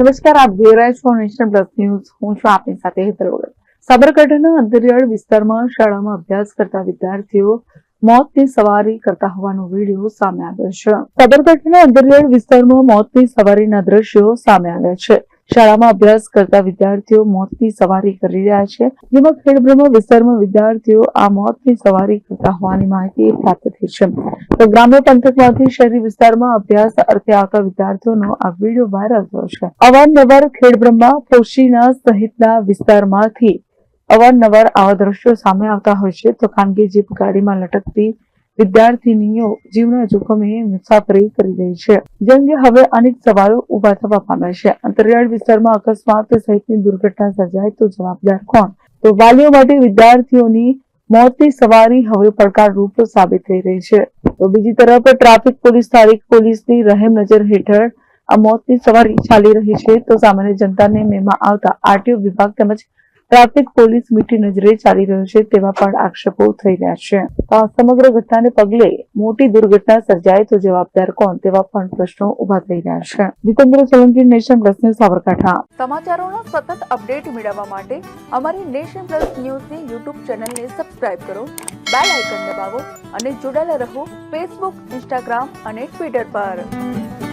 નમસ્કાર, આપ જોઈ રહ્યા છો નેશનલ પ્લસ ન્યૂઝ. હું છું આપની સાથે હેતલ વગર. સાબરકાંઠાના અંતરિયાળ વિસ્તારમાં શાળામાં અભ્યાસ કરતા વિદ્યાર્થીઓ મોતની સવારી કરતા હોવાનો વીડિયો સામે આવ્યો છે. સાબરકાંઠાના અંતરિયાળ વિસ્તારમાં મોતની સવારીના દ્રશ્યો સામે આવ્યા છે. શાળામાં અભ્યાસ કરતા વિદ્યાર્થીઓ મોતની સવારી કરી રહ્યા છે. જેમાં ખેડબ્રહ્મા વિસ્તારમાં વિદ્યાર્થીઓ આ મોતની સવારી કરતા હોવાની માહિતી પ્રાપ્ત થઈ છે. તો ગ્રામ્ય પંથકમાંથી શહેરી વિસ્તારમાં અભ્યાસ અર્થે આવતા વિદ્યાર્થીઓનો આ વીડિયો વાયરલ થયો છે. અવારનવાર ખેડબ્રહ્મા પોશીના સહિતના વિસ્તારમાંથી અવારનવાર આવા દ્રશ્યો સામે આવતા હોય છે. તો ખાનગી જીપ ગાડીમાં લટકતી વિદ્યાર્થીનીઓ જીવના જોખમે મુસાફરી કરી રહી છે. જે હવે અનેક સવાલો ઊભા થવા પામ્યા છે. અંતરિયાળ વિસ્તારમાં અકસ્માત સહિતની દુર્ઘટના સર્જાય તો જવાબદાર કોણ? તો વાલીઓ માટે વિદ્યાર્થીઓની મોતની સવારી હવે પડકારરૂપ સાબિત થઈ રહી છે. તો બીજી તરફ ટ્રાફિક પોલીસ તારીખ પોલીસની રહેમ નજર હેઠળ આ મોતની સવારી ચાલી રહી છે. તો સામાન્ય જનતાને મેમાં આવતા આરટીઓ વિભાગ તેમજ ટ્રાફિક પોલીસ મીઠી નજરે ચાલી રહ્યો છે તેવા પણ આક્ષેપો થઈ રહ્યા છે. આ સમગ્ર ઘટનાને પગલે મોટી દુર્ઘટના સર્જાય તો જવાબદાર કોણ તેવા પણ પ્રશ્નો ઊભા થઈ રહ્યા છે. Jitendra Solanki, nation plus news, Sabarkantha. સમાચારોના સતત અપડેટ મેળવવા માટે અમારી નેશન પ્લસ ન્યૂઝની યુટ્યુબ ચેનલને સબસ્ક્રાઇબ કરો, બેલ આઇકન દબાવો અને જોડાયેલા રહો ફેસબુક, ઇન્સ્ટાગ્રામ અને ટ્વિટર પર.